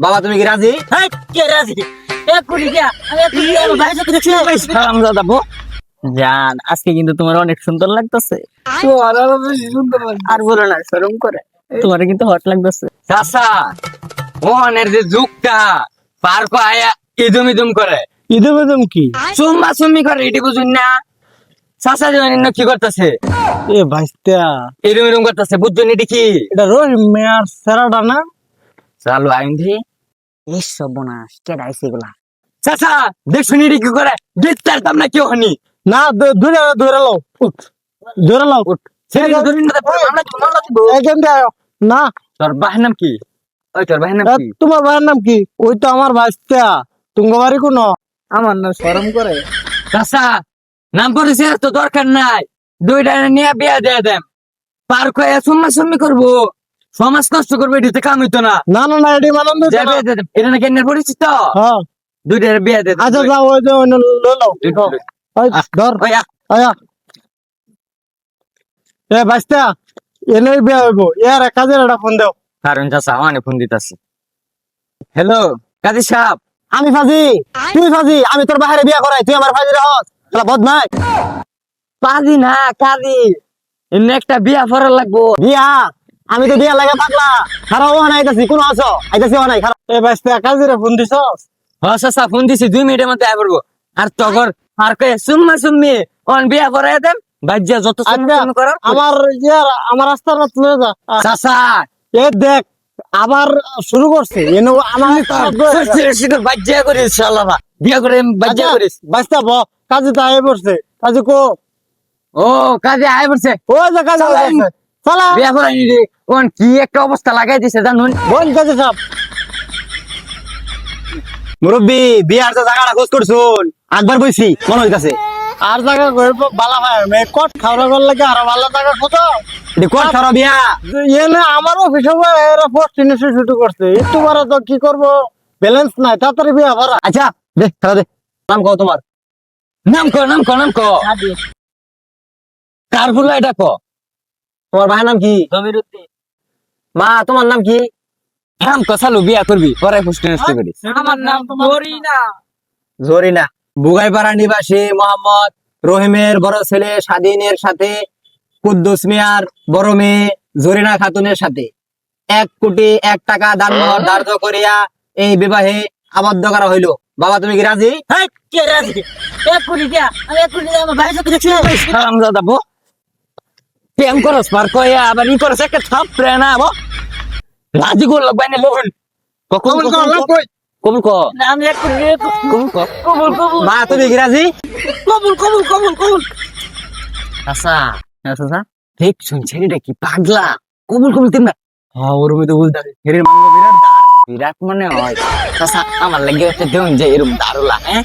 বাবা তুমি কি রাজি? কে রাজি? বো জান আজকে কিন্তু তোমার অনেক সুন্দর লাগতেছে। আর বলো না শরম করে। তোমার কিন্তু হট লাগতেছে। চাচা মোহনের যে যুগটা পার আয়া ইদুম ইদুম করে। ইদম ইদম কি? সুম্মা সুম্মি করে এটি বুঝুন না। চাচা জানেন না কি করতেছে? এ ভাইস্তা। ইদুম ইদুম করতেছে বুঝুন এটি কি? এটা রহিম মেয়ার সেরাটা না? চালু আইন এই সর্বনাশ কে এগুলা? চাচা দেখছুন এটি কি করে? বিস্তার দাম না কেউ হনি না ধরে ধরে লাও উঠ। ধরে লাও উঠ না। তোর নাম কি? ওই তোর নাম কি? তোমার ভাইয়ের নাম কি? ওই তো আমার ভাইস্তা। তুঙ্গ বাড়ি কোন? আমার না শরম করে। চাচা নাম পরিচয় তো দরকার নাই। দুইটা নিয়ে বিয়া দিয়ে দেন পার সুম্মি করব। সমাজ নষ্ট করব এটিতে কাম হইতো না। না না না এটি দেন। এটা নাকি এনের পরিচিত? হ্যাঁ। দুইটা বিয়া দিয়ে আচ্ছা যাও ওই যে লো ধর। আয়া এ ভাইস্তা এনে বিয়া হইব। এক কাজের একটা ফোন দেও। কারণ চাচা আমার ফোন দিতেছে। হ্যালো কাজী সাহেব। আমি ফাজি তুই ফাজি আমি তোর বাহিরে বিয়া করাই তুই আমার ফাজি রহস তোরা বদমাই কাজী না কাজী। এমনি একটা বিয়া করার লাগবো। বিয়া? আমি তো বিয়া লাগা পাগলা। খারাপ ওখানে আইতাছি। কোন আছো? আইতাছি ওখানে খারাপ। এ ভাইস্তা কাজের ফোন দিছস হ্যাঁ চাচা ফোন দিছি। দুই মিনিটের মধ্যে আয় করব আর তখন আর কয়ে সুম্মা সুম্মি অন বিয়া করাই দেন বাজ্যা যত সুম্মা আচ্ছা, করার আমার ইয়ার আমার রাস্তার রাত লয়ে যা। চাচা! এ দেখ আবার শুরু করছে। এনে আমার বাজ্যা করিস শালা বিয়া করে বাজ্যা আচ্ছা, করিস। বাইস্তা ব কাজে তো আয় পড়ছে। কাজে কো। ও কাজে আয় পড়ছে। ও যে কাজে চালা। বিয়া করাই নি রে। কি একটা অবস্থা লাগাই দিছে জানুন। বল কাজে সব। মুরব্বী বিয়ার তো জায়গাটা খোঁজ করছুন? একবার বইছি হইতাছে আর জায়গা গয়ে বালা ভাই মে কট খাওয়া গল লাগে আর ভালো জায়গা কত এটি কট খারাপ বিয়া? এনে আমার অফিস এরা পোস্ট ইনিশে শুরু করছে। একটু তো কি করব? ব্যালেন্স নাই তাড়াতাড়ি বিয়া ভরা আচ্ছা দে নাম কও তোমার। নাম নাম নাম কার ফুলা এটা ক তোমার ভাইয়ের নাম কি? জমির উদ্দিন মা তোমার নাম কি? নাম কসালু বিয়া করবি পরে পুষ্টি নষ্ট করিস আমার নাম মরিনা জরিনা। বুগাইপাড়া নিবাসী মোহাম্মদ রহিমের বড় ছেলে স্বাধীনের সাথে কুদ্দুস মিয়ার বড় মেয়ে জরিনা খাতুনের সাথে। এক কোটি এক টাকা দান ধার্য করিয়া এই বিবাহে আবদ্ধ করা হইল। বাবা তুমি কি রাজি? হেই, কে রাজি? এক কোটি দিয়া আমি এক কোটি দিয়া আমার ভাইয়ের সাথে দেখছি। হারামজাদা বো প্রেম করস পার কয়ে আবার ই করস একটা থাপ প্রেম আবো রাজি করল বাইনে লোহন কখন কখন ক না, আমি এক কখন ক। কবুল কবুল। মা তুমি কি রাজি? কবুল কবুল কবুল কবুল। আচ্ছা আচ্ছা ঠিক শুনছি রে কি পাগলা? কবুল কবুল তিন হ্যাঁ ওর মধ্যে বলতে হেরের মাঙ্গ বিরাট বিরাট মনে হয়। চাচা আমার লাগে একটা দেউন যে এরকম দারুলা হ্যাঁ?